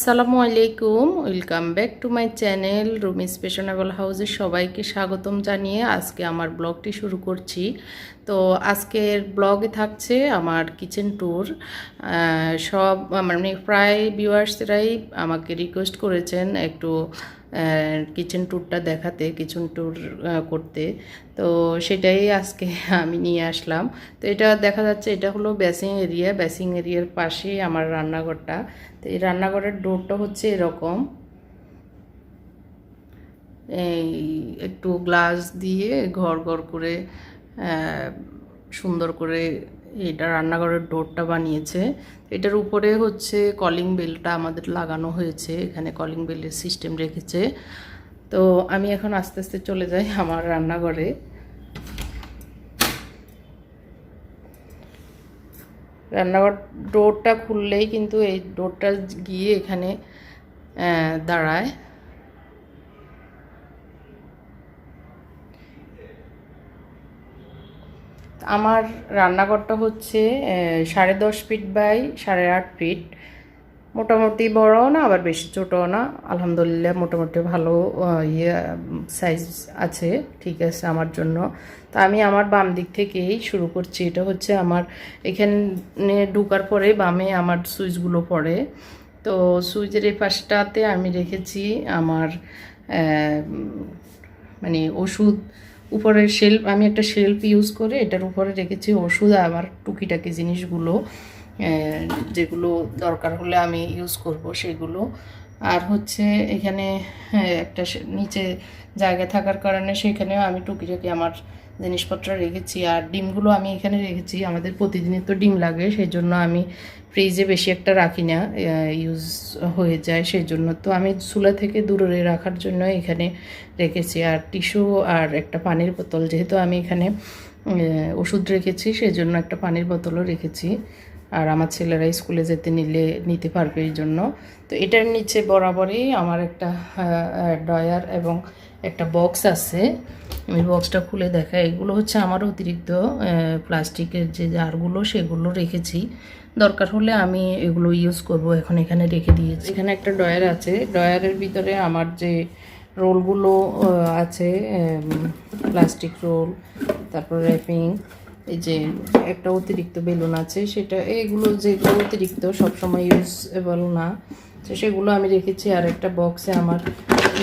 আসসালামু আলাইকুম, welcome back to my channel রুমিস স্পেশনেবল হাউসে সবাইকে স্বাগতম জানিয়ে আজকে আমার ব্লগটি শুরু করছি। তো আজকের ব্লগে থাকছে আমার কিচেন ট্যুর। সব মানে প্রায় ভিউয়ার্সরাই আমাকে রিকোয়েস্ট করেছেন একটু কিচেন ট্যুরটা দেখাতে কিচেন ট্যুর করতে। তো সেটাই আজকে আমি নিয়ে আসলাম। তো এটা দেখা যাচ্ছে, এটা হলো বেসিং এরিয়া বেসিং এরিয়ার পাশেই আমার রান্নাঘরটা। তো এই রান্নাঘরের ডোরটা হচ্ছে এরকম। এই একটু গ্লাস দিয়ে ঘর ঘর করে সুন্দর করে এটা রান্নাঘরের ডোরটা বানিয়েছে। এটার উপরে হচ্ছে কলিং বেলটা আমাদের লাগানো হয়েছে। এখানে কলিং বেলের সিস্টেম রেখেছে। তো আমি এখন আস্তে আস্তে চলে যাই আমার রান্নাঘরে। রান্নাঘর ডোরটা খুললেই কিন্তু এই ডোরটা গিয়ে এখানে দাঁড়ায়। আমার রান্নাঘরটা হচ্ছে সাড়ে দশ ফিট বাই সাড়ে আট ফিট মোটামুটি বড়ও না, আবার বেশি ছোটও না। আলহামদুলিল্লাহ মোটামুটি ভালো ইয়ে সাইজ আছে, ঠিক আছে আমার জন্য। তা আমি আমার বাম দিক থেকেই শুরু করছি। এটা হচ্ছে আমার, এখানে ঢুকার পরে বামে আমার সুইচগুলো পড়ে। তো সুইচের এই পাশটাতে আমি রেখেছি আমার মানে ওষুধ। উপরের শেল্ফ আমি একটা শেল্ফ ইউজ করে এটার উপরে রেখেছি ওষুধ আবার টুকিটাকি জিনিসগুলো যেগুলো দরকার হলে আমি ইউজ করব সেগুলো। আর হচ্ছে এখানে একটা নিচে জায়গা থাকার কারণে সেখানেও আমি টুকিটাকি আমার জিনিসপত্র রেখেছি। আর ডিমগুলো আমি এখানে রেখেছি, আমাদের প্রতিদিনই তো ডিম লাগে সেই জন্য আমি ফ্রিজে বেশি একটা রাখি না ইউজ হয়ে যায় সেই জন্য তো আমি চুলা থেকে দূরে রাখার জন্য এখানে রেখেছি। আর টিস্যু আর একটা পানির বোতল, যেহেতু আমি এখানে ওষুধ রেখেছি সেই জন্য একটা পানির বোতলও রেখেছি। আর আমার ছেলেরা স্কুলে যেতে নিলে, নিতে পারবে এই জন্য। তো এটার নিচে বরাবরই আমার একটা ডয়ার এবং একটা বক্স আছে। আমি বক্সটা খুলে দেখাই। এগুলো হচ্ছে আমার অতিরিক্ত প্লাস্টিকের যে জারগুলো, সেগুলো রেখেছি। দরকার হলে আমি এগুলো ইউজ করব। এখন এখানে রেখে দিয়েছি। এখানে একটা ডয়ার আছে। ডয়ারের ভিতরে আমার যে রোলগুলো আছে প্লাস্টিক রোল তারপর র্যাপিং এই যে একটা অতিরিক্ত বেলুন আছে, সেটা, এগুলো যেগুলো অতিরিক্ত সবসময় ইউজেবল না সেগুলো আমি রেখেছি। আর একটা বক্সে আমার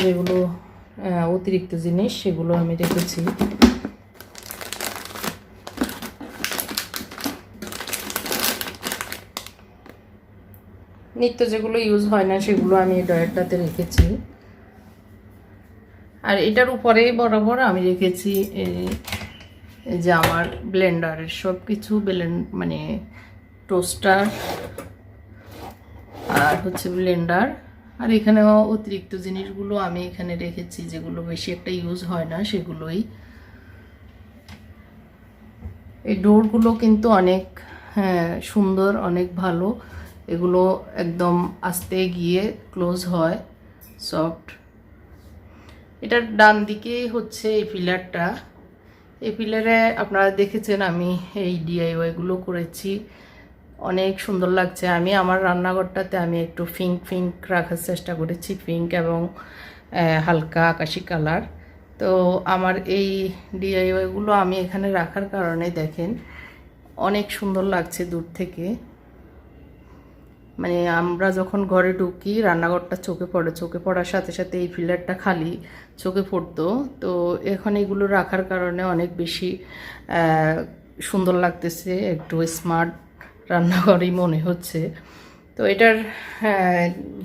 যেগুলো অতিরিক্ত জিনিস, সেগুলো আমি রেখেছি। নিত্য যেগুলো ইউজ হয় না, সেগুলো আমি এই ডয়ারটাতে রেখেছি। আর এটার উপরে বরাবর আমি রেখেছি যে আমার ব্লেন্ডারের সব কিছু ব্লেন্ড মানে টোস্টার আর হচ্ছে ব্লেন্ডার আর এখানেও অতিরিক্ত জিনিসগুলো আমি এখানে রেখেছি, যেগুলো বেশি একটা ইউজ হয় না, সেগুলোই। এই ডোরগুলো কিন্তু অনেক হ্যাঁ সুন্দর, অনেক ভালো। এগুলো একদম আস্তে গিয়ে ক্লোজ হয় সফট এটার ডান দিকে হচ্ছে এই পিলারটা। এই পিলারে আপনারা দেখেছেন আমি এই ডিআইওয়াইগুলো করেছি। অনেক সুন্দর লাগছে। আমি আমার রান্নাঘরটাতে আমি একটু ফিঙ্ক ফিঙ্ক রাখার চেষ্টা করেছি পিঙ্ক এবং হালকা আকাশি কালার। তো আমার এই ডিআইওয়াইগুলো আমি এখানে রাখার কারণে দেখেন, অনেক সুন্দর লাগছে দূর থেকে। মানে আমরা যখন ঘরে ঢুকি, রান্নাঘরটা চোখে পড়ে, চোখে পড়ার সাথে সাথে এই ফিলারটা খালি চোখে পড়তো। তো এখন এগুলো রাখার কারণে অনেক বেশি সুন্দর লাগতেছে, একটু স্মার্ট রান্নাঘরই মনে হচ্ছে। তো এটার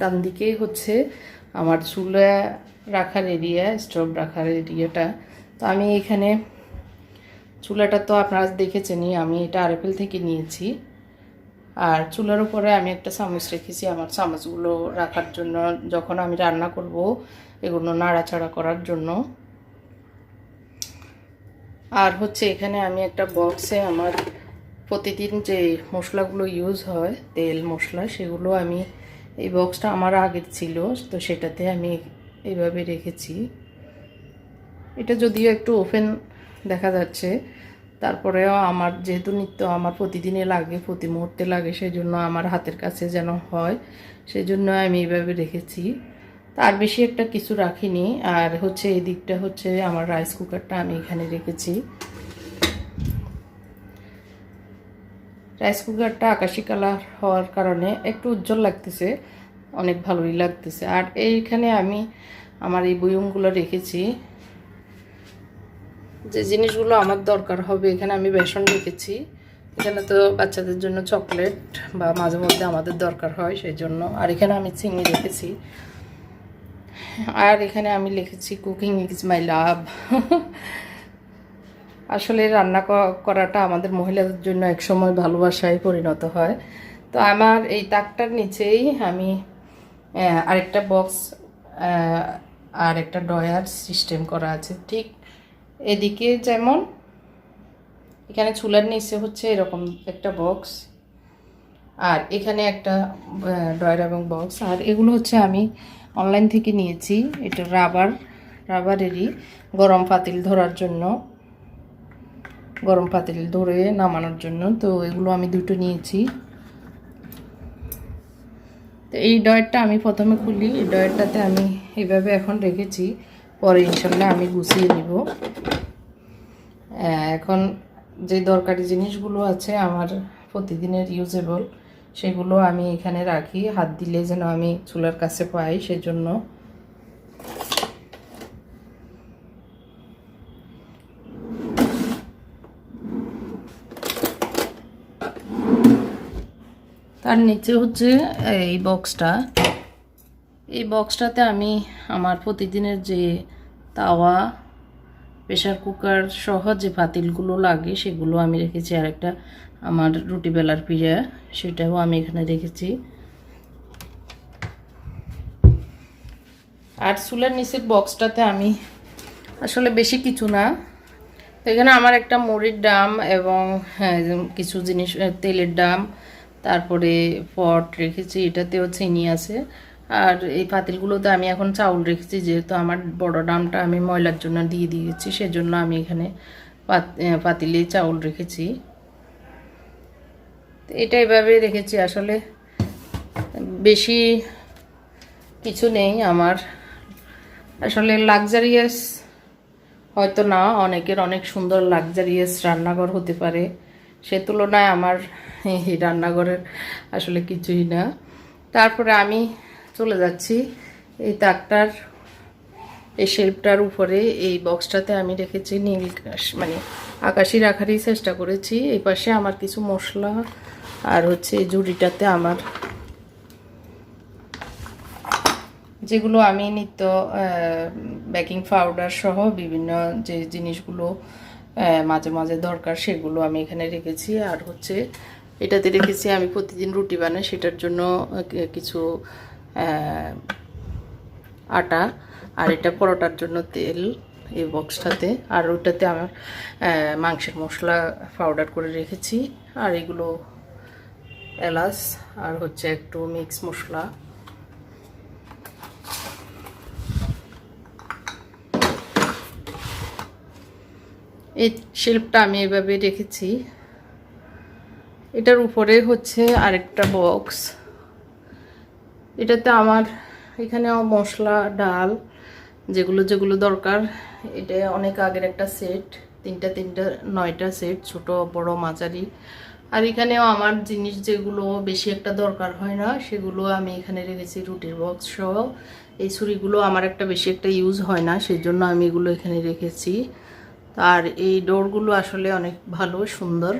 ডান দিকেই হচ্ছে আমার চুলা রাখার এরিয়া স্টোভ রাখার এরিয়াটা তো আমি এখানে চুলাটা তো আপনারা দেখেছেনই, আমি এটা আরএফএল থেকে নিয়েছি। আর চুলার উপরে আমি একটা চামচ রেখেছি আমার চামচগুলো রাখার জন্য, যখন আমি রান্না করব এগুলো নাড়াচাড়া করার জন্য। আর হচ্ছে এখানে আমি একটা বক্সে আমার প্রতিদিন যে মশলাগুলো ইউজ হয়, তেল, মশলা, সেগুলো আমি এই বক্সটা আমার আগের ছিল, তো সেটাতে আমি এইভাবে রেখেছি। এটা যদিও একটু ওপেন দেখা যাচ্ছে তারপরেও আমার যেহেতু নিত্য আমার প্রতিদিনে লাগে, প্রতি মুহূর্তে লাগে সেই জন্য আমার হাতের কাছে যেন হয় সেই জন্য আমি এইভাবে রেখেছি। তার বেশি একটা কিছু রাখিনি, আর হচ্ছে এই দিকটা হচ্ছে আমার রাইস কুকারটা আমি এখানে রেখেছি। রাইস কুকারটা আকাশি কালার হওয়ার কারণে একটু উজ্জ্বল লাগতেছে, অনেক ভালোই লাগতেছে। আর এইখানে আমি আমার এই বয়মগুলো রেখেছি। যে জিনিসগুলো আমার দরকার হবে, এখানে আমি বেসন রেখেছি। এখানে তো বাচ্চাদের জন্য চকলেট বা মাঝে মধ্যে আমাদের দরকার হয় সেই জন্য। আর এখানে আমি চিংড়ি রেখেছি। আর এখানে আমি লিখেছি কুকিং ইজ মাই লাভ আসলে রান্না করাটা আমাদের মহিলাদের জন্য একসময় ভালোবাসায় পরিণত হয়। তো আমার এই তাকটার নিচেই আমি আরেকটা বক্স আর একটা ডয়ার সিস্টেম করা আছে। ঠিক এদিকে যেমন, এখানে চুলার নিচে হচ্ছে এরকম একটা বক্স, আর এখানে একটা ডয়ার এবং বক্স। আর এগুলো হচ্ছে আমি অনলাইন থেকে নিয়েছি। এটা রাবার, রাবারেরই গরম পাতিল ধরার জন্য। গরম পাতিল ধরে নামানোর জন্য। তো এগুলো আমি দুটো নিয়েছি। তো এই ডয়ারটা আমি প্রথমে খুলি। এই ডয়ারটাতে আমি এভাবে এখন রেখেছি। পরে ইনশাল্লাহ আমি গুছিয়ে নিব। এখন যে দরকারি জিনিসগুলো আছে আমার প্রতিদিনের ইউজেবল সেগুলো আমি এখানে রাখি। হাত দিলে যেন আমি চুলার কাছে পাই, সেজন্য তার নিচে হচ্ছে এই বক্সটা এই বক্সটাতে আমি আমার প্রতিদিনের যে তাওয়া প্রেশার কুকার সহ যে পাতিলগুলো লাগে সেগুলো আমি রেখেছি। আর একটা আমার রুটি বেলার পিড়া সেটাও আমি এখানে রেখেছি। আর চুলের নিচের বক্সটাতে আমি আসলে বেশি কিছু না। এখানে আমার একটা মুড়ির ডাম এবং হ্যাঁ, কিছু জিনিস তেলের ডাম তারপরে পট রেখেছি, এটাতেও চিনি আছে। আর এই পাতিলগুলোতে আমি এখন চাউল রেখেছি, যেহেতু আমার বড় ডামটা আমি ময়লার জন্য দিয়ে দিয়েছি, সেজন্য আমি এখানে পাতিলে চাউল রেখেছি। এটা এভাবে রেখেছি, আসলে বেশি কিছু নেই আমার। আসলে লাক্সারিয়াস হয়তো না, অনেকের অনেক সুন্দর লাক্সারিয়াস রান্নাঘর হতে পারে। সে তুলনায় আমার এই রান্নাঘরের আসলে কিছুই না। তারপরে আমি চলে যাচ্ছি এই তাকটার, এই শেল্পটার উপরে। এই বক্সটাতে আমি রেখেছি নীল মানে আকাশি রাখারই চেষ্টা করেছি। এই পাশে আমার কিছু মশলা আর হচ্ছে এই ঝুড়িটাতে আমার যেগুলো আমি নিত্য বেকিং পাউডার সহ বিভিন্ন যে জিনিসগুলো মাঝে মাঝে দরকার সেগুলো আমি এখানে রেখেছি। আর হচ্ছে এটাতে রেখেছি আমি প্রতিদিন রুটি বানাই, সেটার জন্য কিছু আটা আর এটা পরোটার জন্য তেল এই বক্সটাতে। আর ওটাতে আমার মাংসের মশলা পাউডার করে রেখেছি। আর এগুলো এলাচ আর হচ্ছে একটু মিক্স মশলা। এই শিল্পটা আমি এভাবে রেখেছি। এটার উপরে হচ্ছে আরেকটা বক্স। এটাতে আমার এখানে মশলা, ডাল, যেগুলো যেগুলো দরকার। এটা অনেক আগের একটা সেট, তিনটা তিনটা, নয়টা সেট, ছোট, বড়, মাঝারি। আর এখানেও আমার জিনিস যেগুলো বেশি একটা দরকার হয় না, সেগুলো আমি এখানে রেখেছি রুটির বক্স সহ। এই ছুরিগুলো আমার একটা বেশি একটা ইউজ হয় না, সেই জন্য আমি এগুলো এখানে রেখেছি। আর এই ডোরগুলো আসলে অনেক ভালো সুন্দর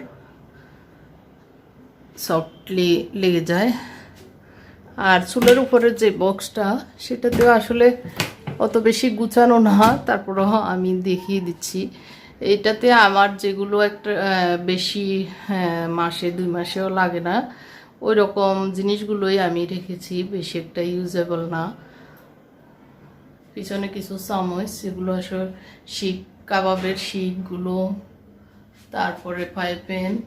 সফটলি লেগে যায়। আর চুলের উপরের যে বক্সটা সেটাতেও আসলে অত বেশি গুছানো না। তারপরেও আমি দেখিয়ে দিচ্ছি। এটাতে আমার যেগুলো একটা বেশি হ্যাঁ, মাসে দুই মাসেও লাগে না ওই রকম জিনিসগুলোই আমি রেখেছি। বেশি একটা ইউজেবল না। পিছনে কিছু চামচ সেগুলো আসলে শিক কাবাবের শিকগুলো, তারপরে পাইপেন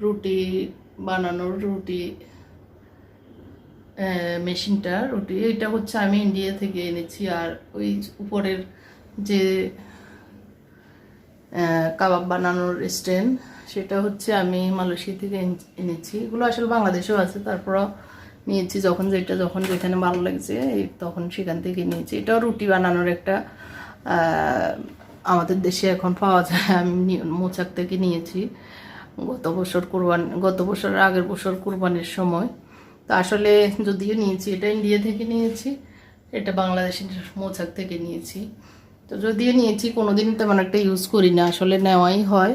রুটি, বানানোর রুটি মেশিনটা, রুটি এটা হচ্ছে আমি ইন্ডিয়া থেকে এনেছি। আর ওই উপরের যে কাবাব বানানোর স্ট্যান্ড, সেটা হচ্ছে আমি মালয়েশিয়া থেকে এন- এনেছি। এগুলো আসলে বাংলাদেশেও আছে, তারপরও নিয়েছি যখন যেটা, যখন যেখানে ভালো লাগছে তখন সেখান থেকে নিয়েছি। এটাও রুটি বানানোর একটা আমাদের দেশে এখন পাওয়া যায়। আমি মোচাক থেকে নিয়েছি। গত বছর কোরবান, গত বছর আগের বছর কোরবানির সময়। তো আসলে যদিও নিয়েছি, এটা ইন্ডিয়া থেকে নিয়েছি, এটা বাংলাদেশের মোচাক থেকে নিয়েছি। তো যদিও নিয়েছি কোনো দিন তেমন একটা ইউজ করি না। আসলে নেওয়াই হয়,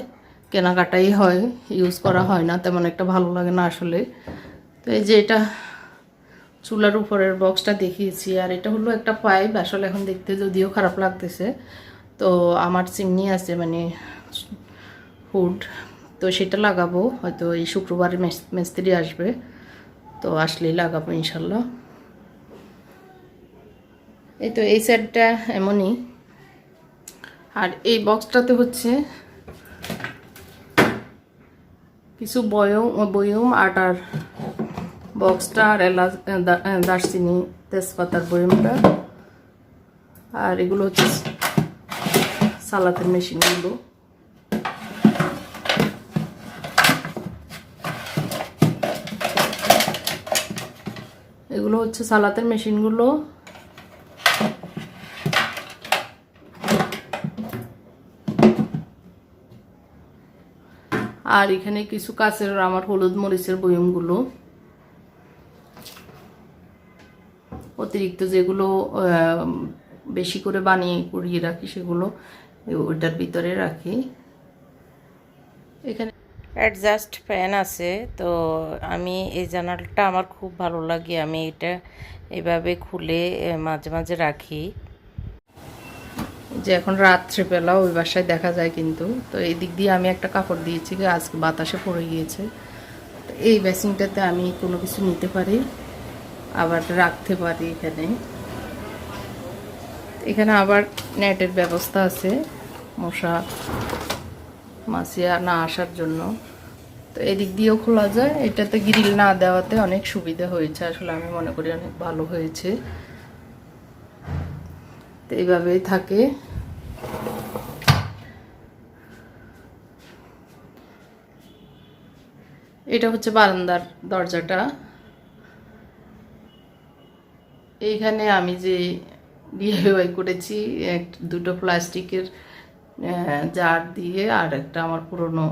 কেনাকাটাই হয় ইউজ করা হয় না, তেমন একটা ভালো লাগে না আসলে। তো এই যে এটা চুলার উপরের বক্সটা দেখিয়েছি, আর এটা হলো একটা পাইপ আসলে এখন দেখতে যদিও খারাপ লাগতেছে তো আমার চিমনি আছে মানে হুড, তো সেটা লাগাবো। হয়তো এই শুক্রবারে মেস- মিস্ত্রি আসবে, তো আসলেই লাগাবো ইনশাল্লাহ। এই তো এই সেটটা এমনই। আর এই বক্সটাতে হচ্ছে কিছু বয়ম বয়ম আটার বক্সটা আর এলাচ দারচিনি, তেজপাতার বয়মটা। আর এগুলো হচ্ছে সালাতের মেশিনগুলো এগুলো হচ্ছে সালাতের মেশিনগুলো। আর এখানে কিছু কাছের আমার হলুদ মরিচের বয়মগুলো। অতিরিক্ত যেগুলো বেশি করে বানিয়ে কুড়িয়ে রাখি সেগুলো। ওইটার ভিতরে রাখি। এখানে অ্যাডজাস্ট ফ্যান আছে তো আমি এই জানালাটা আমার খুব ভালো লাগে। আমি এটা এভাবে খুলে মাঝে মাঝে রাখি। যে এখন রাত্রেবেলা ওই বাসায় দেখা যায় কিন্তু তো এই দিক দিয়ে আমি একটা কাপড় দিয়েছি যে আজকে বাতাসে পড়ে গিয়েছে। তো এই বেসিংটাতে আমি কোনো কিছু নিতে পারি আবার রাখতে পারি এখানে। এখানে আবার নেটের ব্যবস্থা আছে। মশা মাছিয়া না আসার জন্য। তো এদিক দিয়েও খোলা যায়। এটাতে গ্রিল না দেওয়াতে অনেক সুবিধা হয়েছে। আসলে আমি মনে করি অনেক ভালো হয়েছে। তো এইভাবেই থাকে। এটা হচ্ছে বারান্দার দরজাটা। এইখানে আমি যে ডিআইওয়াই করেছি, এক, দুটো প্লাস্টিকের জার দিয়ে আর একটা আমার পুরনো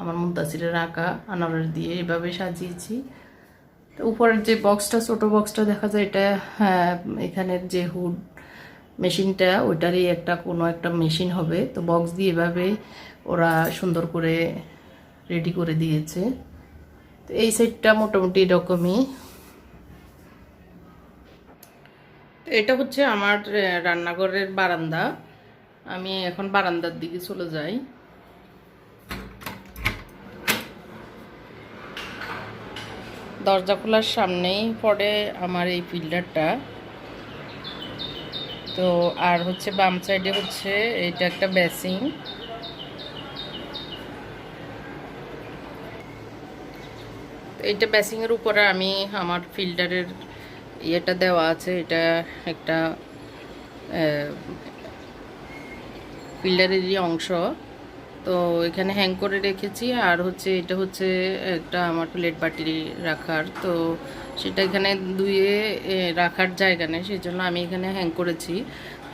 আমার মুন্তাসিরের আঁকা আনারের দিয়ে এভাবে সাজিয়েছি। তো উপরের যে বক্সটা ছোট বক্সটা দেখা যায় এটা হ্যাঁ এখানের যে হুড মেশিনটা ওইটারই একটা কোনো একটা মেশিন হবে। তো বক্স দিয়ে এভাবে ওরা সুন্দর করে রেডি করে দিয়েছে। তো এই সাইডটা মোটামুটি এরকমই। এটা হচ্ছে আমার রান্নাঘরের বারান্দা। আমি এখন বারান্দার দিকে চলে যাই। দরজা খোলার সামনেই পড়ে আমার এই ফিল্টারটা তো আর হচ্ছে বাম সাইডে হচ্ছে এটা একটা বেসিং এটা বেসিংয়ের উপরে আমি আমার ফিল্টারের ইয়েটা দেওয়া আছে, এটা একটা ফিল্টারেরই অংশ তো এখানে হ্যাং করে রেখেছি। আর হচ্ছে এটা হচ্ছে একটা আমার প্লেট বাটি রাখার। তো সেটা এখানে এ, রাখার জায়গা নেই সেই জন্য আমি এখানে হ্যাং করেছি।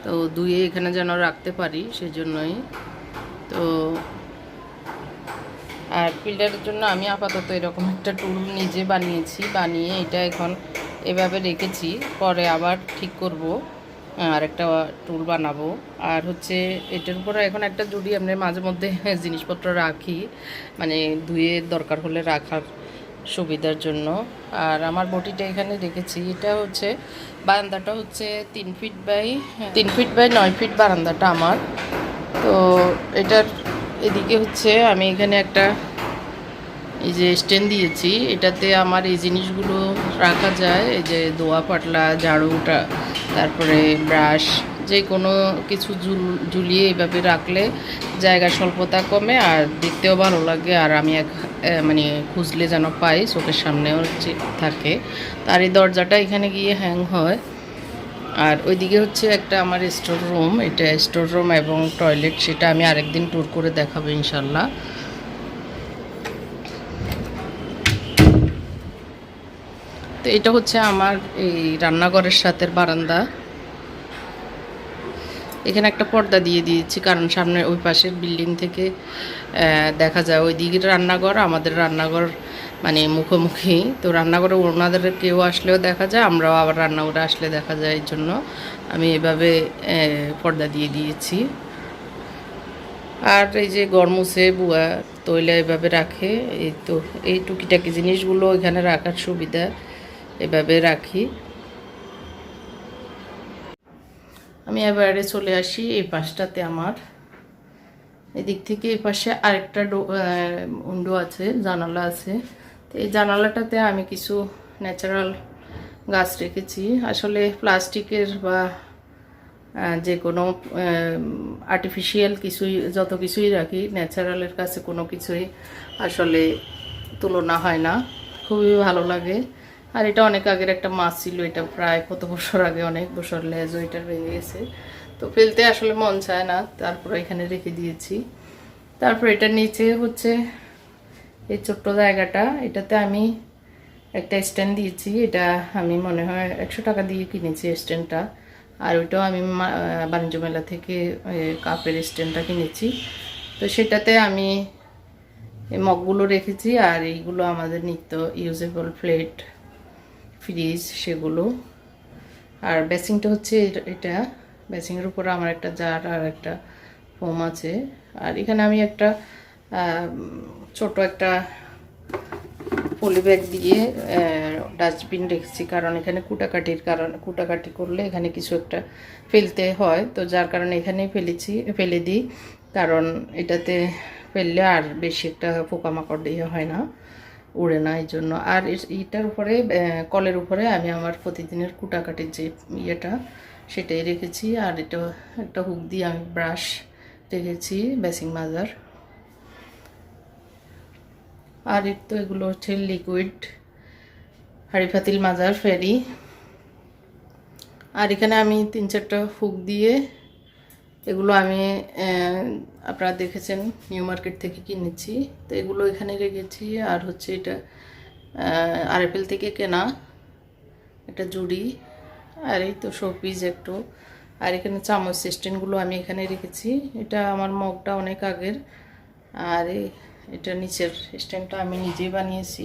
তো দুয়ে এখানে যেন রাখতে পারি সেই জন্যই তো আর ফিল্টারের জন্য আমি আপাতত এরকম একটা টুল নিজে বানিয়েছি। বানিয়ে এটা এখন এভাবে রেখেছি। পরে আবার ঠিক করব। আর একটা টুল বানাবো। আর হচ্ছে এটার উপরে এখন একটা জুড়ি আমরা মাঝে মধ্যে জিনিসপত্র রাখি মানে ধুয়ে দরকার হলে রাখার সুবিধার জন্য। আর আমার বটিটা এখানে রেখেছি এটা হচ্ছে বারান্দাটা হচ্ছে তিন ফিট বাই তিন ফিট বাই নয় ফিট বারান্দাটা আমার। তো এটার এদিকে হচ্ছে আমি এখানে একটা এই যে স্ট্যান্ড দিয়েছি, এটাতে আমার এই জিনিসগুলো রাখা যায়, এই যে দোয়া পাটলা ঝাড়ুটা, তারপরে ব্রাশ, যে কোনো কিছু ঝুল ঝুলিয়ে এইভাবে রাখলে জায়গা স্বল্পতা কমে আর দেখতেও ভালো লাগে আর আমি এক মানে খুঁজলে যেন পাই, চোখের সামনেও থাকে। তার এই দরজাটা এখানে গিয়ে হ্যাং হয়। আর ওইদিকে হচ্ছে একটা আমার স্টোর রুম এটা স্টোর রুম এবং টয়লেট সেটা আমি আরেকদিন ট্যুর করে দেখাবো ইনশাল্লাহ। তো এটা হচ্ছে আমার এই রান্নাঘরের সাথে বারান্দা। এখানে একটা পর্দা দিয়ে দিয়েছি, কারণ সামনে ওই পাশের বিল্ডিং থেকে দেখা যায় ওই দিকের রান্নাঘর, আমাদের রান্নাঘর মানে মুখোমুখি। তো রান্নাঘরে ওনাদের কেউ আসলেও দেখা যায়, আমরাও আবার রান্নাঘরে আসলে দেখা যায় এই জন্য। আমি এভাবে পর্দা দিয়ে দিয়েছি। আর এই যে গরমুসে বুয়া তৈলা এভাবে রাখে, এই তো, এই টুকিটাকি জিনিসগুলো এখানে রাখার সুবিধা। এভাবে রাখি। আমি এবারে চলে আসি এই পাশটাতে আমার। এদিক থেকে এই পাশে আরেকটা উন্ডো আছে, জানালা আছে। তো এই জানালাটাতে আমি কিছু ন্যাচারাল গাছ রেখেছি। আসলে প্লাস্টিকের বা যে কোনো আর্টিফিশিয়াল কিছুই, যত কিছুই রাখি, ন্যাচারালের কাছে কোনো কিছুই আসলে তুলনা হয় না। খুবই ভালো লাগে। আর এটা অনেক আগের একটা মাছ ছিল, এটা প্রায় কত বছর আগে, অনেক বছর লেজ ওইটার ভেঙে গেছে। তো ফেলতে আসলে মন চায় না, তারপর এখানে রেখে দিয়েছি। তারপর এটার নিচে হচ্ছে এই ছোট্ট জায়গাটা, এটাতে আমি একটা স্ট্যান্ড দিয়েছি, এটা আমি মনে হয় একশো টাকা দিয়ে কিনেছি স্ট্যান্ডটা। আর ওইটাও আমি বাণিজ্য মেলা থেকে কাপের স্ট্যান্ডটা কিনেছি। তো সেটাতে আমি মগগুলো রেখেছি, আর এইগুলো আমাদের নিত্য ইউজেবল প্লেট ফ্রিজ, সেগুলো। আর বেসিংটা হচ্ছে এটা- বেসিংয়ের উপরে আমার একটা জার আর একটা ফোম আছে। আর এখানে আমি একটা ছোট একটা পলি ব্যাগ দিয়ে ডাস্টবিন রেখেছি। কারণ এখানে কুটাকাটির কারণ, কুটাকাটি করলে এখানে কিছু একটা ফেলতে হয়। তো যার কারণে এখানেই ফেলেছি, ফেলে দিই। কারণ এটাতে ফেললে আর বেশি একটা পোকামাকড় দিয়ে হয় না। উড়ে না, এই জন্য। আর এটার উপরে কলের উপরে আমি আমার প্রতিদিনের কুটাকাটির যে ইয়েটা, সেটাই রেখেছি। আর এটা, একটা হুক দিয়ে আমি ব্রাশ রেখেছি বেসিং মাজার। আর এর তো এগুলো হচ্ছে লিকুইড হাড়ি ফাতিল মাজার, ফেরি। আর এখানে আমি তিন চারটা হুক দিয়ে এগুলো আমি আপনারা দেখেছেন নিউ মার্কেট থেকে কিনেছি। তো এগুলো এখানে রেখেছি, আর হচ্ছে এটা আরএফএল থেকে কেনা একটা জুড়ি। আর এই তো শোপিস একটু। আর এখানে চামচ স্ট্যান্ডগুলো আমি এখানে রেখেছি। এটা আমার মগটা অনেক আগের। আর এটা নিচের স্ট্যান্ডটা আমি নিজেই বানিয়েছি।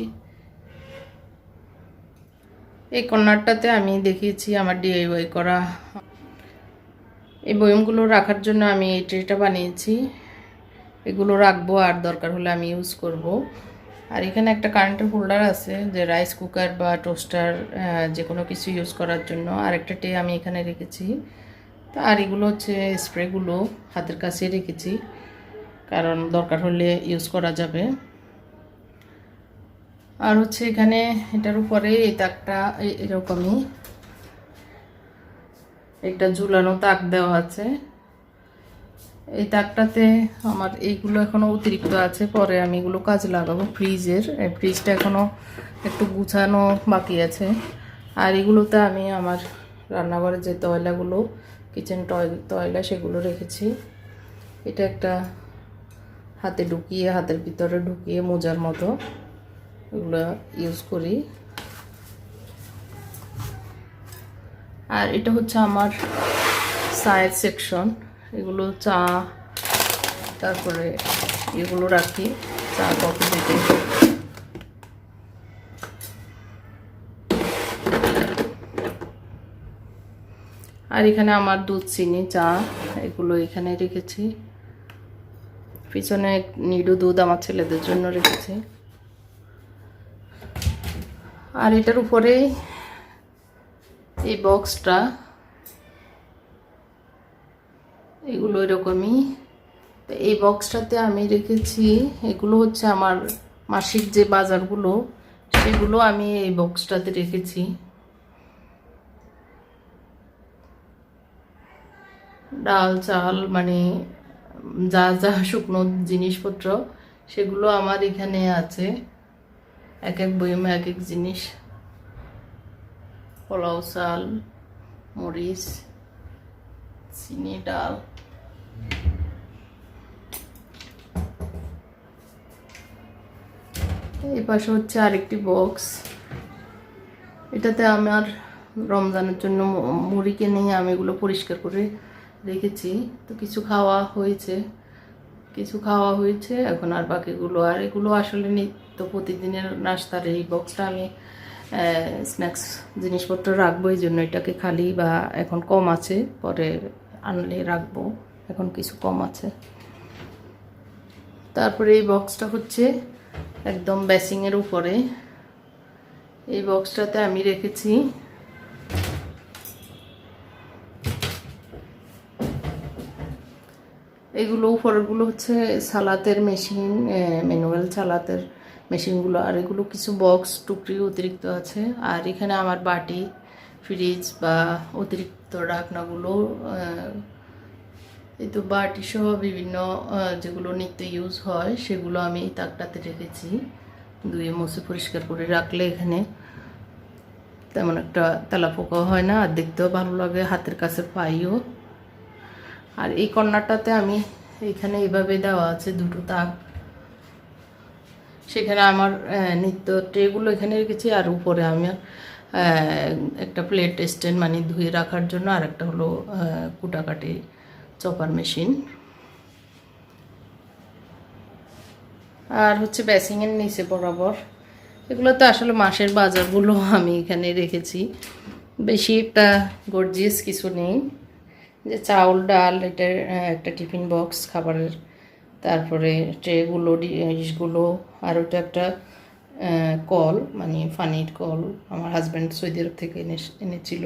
এই কর্নারটাতে আমি দেখিয়েছি, আমার ডিআইওয়াই করা। এই বয়মগুলো রাখার জন্য আমি এই ট্রেটা বানিয়েছি। এগুলো রাখব আর দরকার হলে আমি ইউজ করব। আর এখানে একটা কারেন্টের হোল্ডার আছে যে রাইস কুকার বা টোস্টার যে কোনো কিছু ইউজ করার জন্য। আর একটা টে আমি এখানে রেখেছি। তা আর এগুলো হচ্ছে স্প্রেগুলো হাতের কাছে রেখেছি। কারণ দরকার হলে ইউজ করা যাবে। আর হচ্ছে এখানে এটার উপরে এই তাকটা এরকমই একটা ঝুলানো তাক দেওয়া আছে। এই তাকটাতে আমার এইগুলো এখনও অতিরিক্ত আছে, পরে আমি এগুলো কাজে লাগাবো ফ্রিজের। ফ্রিজটা এখনও একটু গুছানো বাকি আছে। আর এগুলোতে আমি আমার রান্নাঘরের যে তয়লাগুলো কিচেন তয়লা সেগুলো রেখেছি। এটা একটা হাতে ঢুকিয়ে, হাতের ভিতরে ঢুকিয়ে মোজার মতো এগুলো ইউজ করি। আর এটা হচ্ছে আমার চায়ের সেকশন এগুলো চা, তারপরে এগুলো রাখি, চা, কফি দিতে আর এখানে আমার দুধ, চিনি, চা, এগুলো এখানে রেখেছি। পিছনে নিডু দুধ আমার ছেলেদের জন্য রেখেছি। আর এটার উপরে এই বক্সটা এগুলো এরকমই। তো এই বক্সটাতে আমি রেখেছি, এগুলো হচ্ছে আমার মাসিক যে বাজারগুলো, সেগুলো আমি এই বক্সটাতে রেখেছি। ডাল, চাল মানে যা যা শুকনো জিনিসপত্র, সেগুলো আমার এখানে আছে। এক এক বইমে এক এক জিনিস। পোলাও চাল মরিচ, চিনি, ডাল। এই পাশে হচ্ছে আরেকটি বক্স। এটাতে আমার রমজানের জন্য মু- মুড়ি কিনে আমি এগুলো পরিষ্কার করে রেখেছি। তো কিছু খাওয়া হয়েছে। কিছু খাওয়া হয়েছে, এখন আর বাকিগুলো, আর এগুলো আসলে নিত্য প্রতিদিনের নাস্তার এই বক্সটা আমি স্ন্যাক্স জিনিসপত্র রাখব, এই জন্য এটাকে খালি বা এখন কম আছে, পরে আনলে রাখব, এখন কিছু কম আছে। তারপরে এই বক্সটা হচ্ছে একদম ব্যাসিংয়ের উপরে। এই বক্সটাতে আমি রেখেছি এগুলো, উপরেরগুলো হচ্ছে সালাতের মেশিন ম্যানুয়াল সালাতের। মেশিনগুলো আর এগুলো কিছু বক্স টুকরি অতিরিক্ত আছে। আর এখানে আমার বাটি ফ্রিজ বা অতিরিক্ত ঢাকনাগুলো আহ, এই তো বাটি সহ বিভিন্ন যেগুলো নিত্য ইউজ হয় সেগুলো আমি তাকটাতে রেখেছি। ধুয়ে মুছে পরিষ্কার করে রাখলে এখানে তেমন একটা তেলা পোকা হয় না আর দেখতেও ভালো লাগে হাতের কাছে পাইও। আর এই কর্নারটাতে আমি এখানে এভাবে দেওয়া আছে দুটো তাক। সেখানে আমার নিত্য ট্রেগুলো এখানে রেখেছি, আর উপরে আমি একটা প্লেট স্ট্যান্ড মানে ধুয়ে রাখার জন্য, আর একটা হলো কুটাকাটি চপার মেশিন আর হচ্ছে বেসিংয়ের নিচে বরাবর, এগুলো তো আসলে মাসের বাজারগুলো আমি এখানে রেখেছি। বেশি একটা গর্জিয়াস কিছু নেই। যে চাউল, ডাল এটা একটা টিফিন বক্স খাবারের তারপরে ট্রেগুলো, ডিশগুলো, আর ওটা একটা কল মানে ফানির কল আমার হাজব্যান্ড সৌদি আরব থেকে এনে এনেছিল।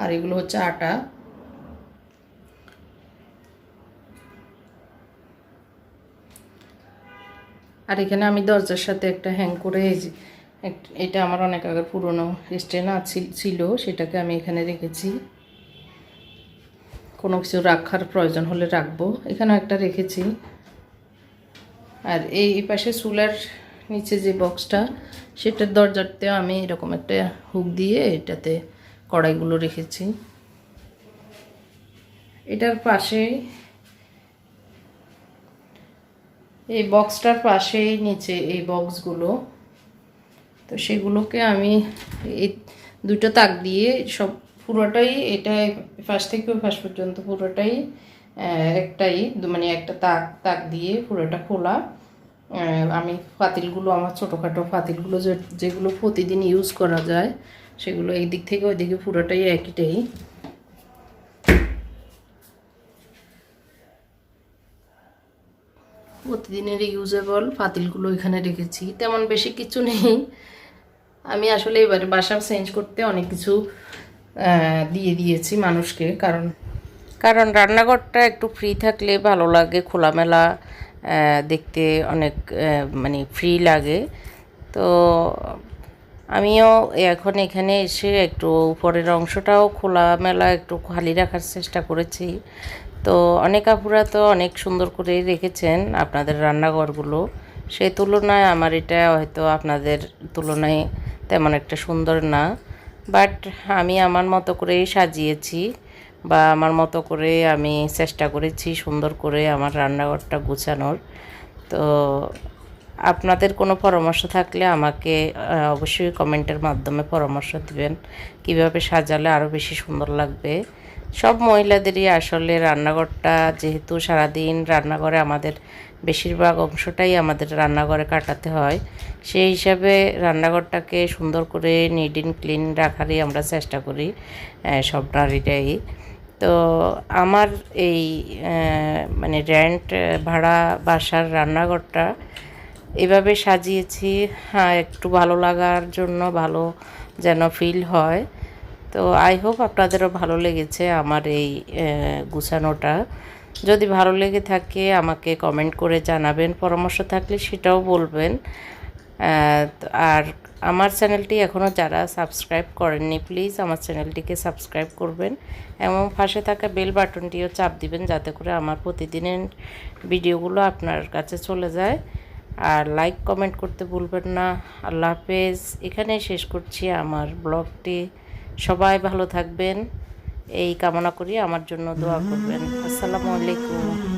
আর এগুলো হচ্ছে আটা। আর এখানে আমি দরজার সাথে একটা হ্যাং করে এটা আমার অনেক আগের পুরনো স্ট্যান্ড ছিল, সেটাকে আমি এখানে রেখেছি। কোনো কিছু রাখার প্রয়োজন হলে রাখব। এখানেও একটা রেখেছি। আর এই পাশে চুলার নিচে যে বক্সটা সেটার দরজাতে আমি এরকম একটা হুক দিয়ে এটাতে কড়াইগুলো রেখেছি। এটার পাশে, এই বক্সটার পাশেই নিচে এই বক্সগুলো তো সেগুলোকে আমি এই দুটো তাক দিয়ে সব পুরোটাই, এটা পাশ থেকে ওই পাশ পর্যন্ত পুরোটাই একটাই মানে একটা তাক তাক দিয়ে পুরোটা খোলা। আমি পাতিলগুলো আমার ছোটোখাটো ফাতিলগুলো যেগুলো প্রতিদিন ইউজ করা যায়, সেগুলো এই দিক থেকে ওই দিকে পুরোটাই একইটাই প্রতিদিনের ইউজেবল ফাতিলগুলো এখানে রেখেছি। তেমন বেশি কিছু নেই। আমি আসলে এবারে বাসা চেঞ্জ করতে অনেক কিছু দিয়ে দিয়েছি মানুষকে, কারণ কারণ রান্নাঘরটা একটু ফ্রি থাকলে ভালো লাগে, খোলামেলা দেখতে অনেক মানে ফ্রি লাগে। তো আমিও এখন এখানে এসে একটু উপরের অংশটাও খোলামেলা একটু খালি রাখার চেষ্টা করেছি। তো অনেক আপুরা তো অনেক সুন্দর করে রেখেছেন আপনাদের রান্নাঘরগুলো। সেই তুলনায় আমার এটা হয়তো আপনাদের তুলনায় তেমন একটা সুন্দর না। বাট আমি আমার মতো করেই সাজিয়েছি। বা আমার মতো করে আমি চেষ্টা করেছি সুন্দর করে আমার রান্নাঘরটা গুছানোর। তো আপনাদের কোনো পরামর্শ থাকলে আমাকে অবশ্যই কমেন্টের মাধ্যমে পরামর্শ দিবেন। কীভাবে সাজালে আরও বেশি সুন্দর লাগবে। সব মহিলাদেরই আসলে রান্নাঘরটা যেহেতু সারাদিন রান্নাঘরে আমাদের বেশিরভাগ অংশটাই আমাদের রান্নাঘরে কাটাতে হয়, সেই হিসাবে রান্নাঘরটাকে সুন্দর করে নিট অ্যান্ড ক্লিন রাখারই আমরা চেষ্টা করি সব নারীরাই তো আমার এই মানে র্যান্ট ভাড়া, বাসার রান্নাঘরটা এভাবে সাজিয়েছি। হ্যাঁ একটু ভালো লাগার জন্য ভালো যেন ফিল হয়। তো আই হোপ আপনাদেরও ভালো লেগেছে আমার এই গুছানোটা। যদি ভালো লেগে থাকে আমাকে কমেন্ট করে জানাবেন, পরামর্শ থাকলে সেটাও বলবেন। আর আমার চ্যানেলটি এখনও যারা সাবস্ক্রাইব করেননি প্লিজ আমার চ্যানেলটিকে সাবস্ক্রাইব করবেন এবং পাশে থাকা বেল বাটনটিও চাপ দিবেন যাতে করে আমার প্রতিদিনের ভিডিওগুলো আপনার কাছে চলে যায়। আর লাইক কমেন্ট করতে ভুলবেন না। আল্লাহ হাফেজ। এখানেই শেষ করছি আমার ব্লগটি। সবাই ভালো থাকবেন। এই কামনা করি। আমার জন্য দোয়া করবেন। আসসালামু আলাইকুম।